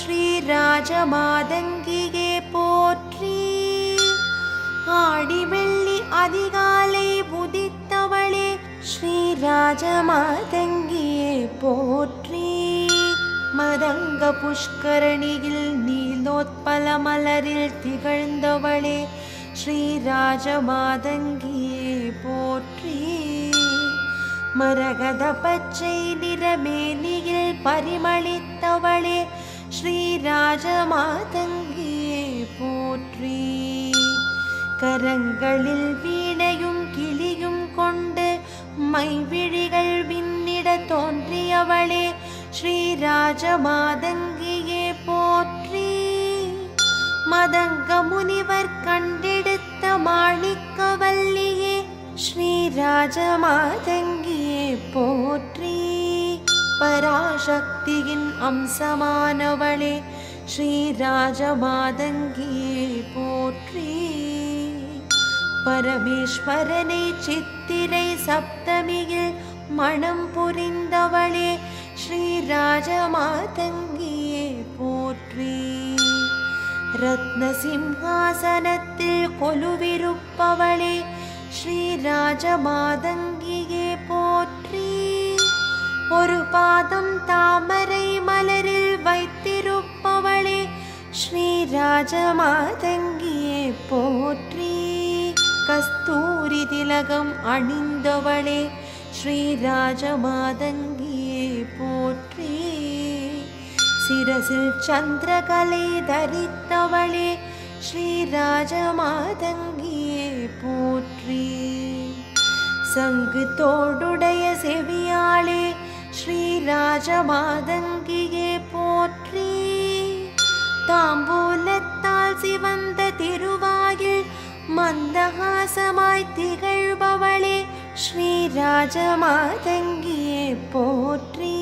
ஸ்ரீராஜமாதங்கியே போற்றி. ஆடி வெள்ளி அதிகாலை உதித்தவளே ஸ்ரீராஜமாதங்கியே போற்றி. மதங்க புஷ்கரணியில் நீலோத்பல மலரில் திகழ்ந்தவளே ஸ்ரீராஜமாதங்கியே போற்றி. மரகத பச்சை நிறமேனியில் பரிமளித்தவளே ஸ்ரீராஜமாதங்கியே போற்றி. கரங்களில் வீணையும் கிளியும் கொண்டு மைவிழிகள் விண்ணிட தோன்றியவளே ஸ்ரீராஜமாதங்கியே போற்றி. மதங்க முனிவர் கண்டெடுத்த மாணிக்கவல்லியே ஸ்ரீராஜமாதங்கியே போற்றி. பராசக்தியின் அம்சமானவளே ஸ்ரீராஜமாதங்கியே போற்றி. பரமேஸ்வரனை சித்திரை சப்தமியில் மனம் புரிந்தவளே ஸ்ரீராஜமாதங்கியே போற்றி. ரத்ன சிம்ஹாசனத்தில் கொலுவிருப்பவளே ஸ்ரீராஜமாதங்கியே போற்றி. ஸ்ரீராஜமாதங்கியே போற்றி கஸ்தூரி திலகம் அணிந்தவளே ஸ்ரீராஜமாதங்கியே போற்றி சிரசில் சந்திரகலை தரித்தவளே ஸ்ரீராஜமாதங்கியே போற்றி சங்கு தோடுடைய செவியாளே ஸ்ரீராஜமாதங்கி சிவந்த திருவாயில் மந்தகாசமாய் திகழ்பவளே ஸ்ரீராஜமாதங்கியே போற்றி.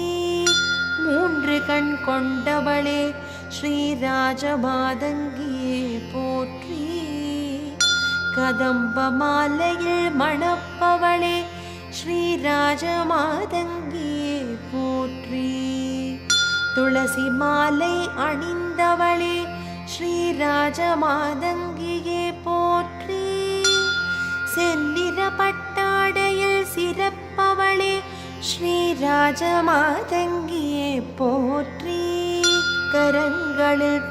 மூன்று கண் கொண்டவளே ஸ்ரீராஜமாதங்கியே போற்றி. கதம்ப மாலையில் மணப்பவளே ஸ்ரீராஜமாதங்கியே போற்றி. துளசி மாலை அணிந்த ஸ்ரீராஜமாதங்கியே போற்றி. செல்லிர பட்டாடையில் சிறப்பவளே ஸ்ரீராஜமாதங்கியே போற்றி. கரங்களில்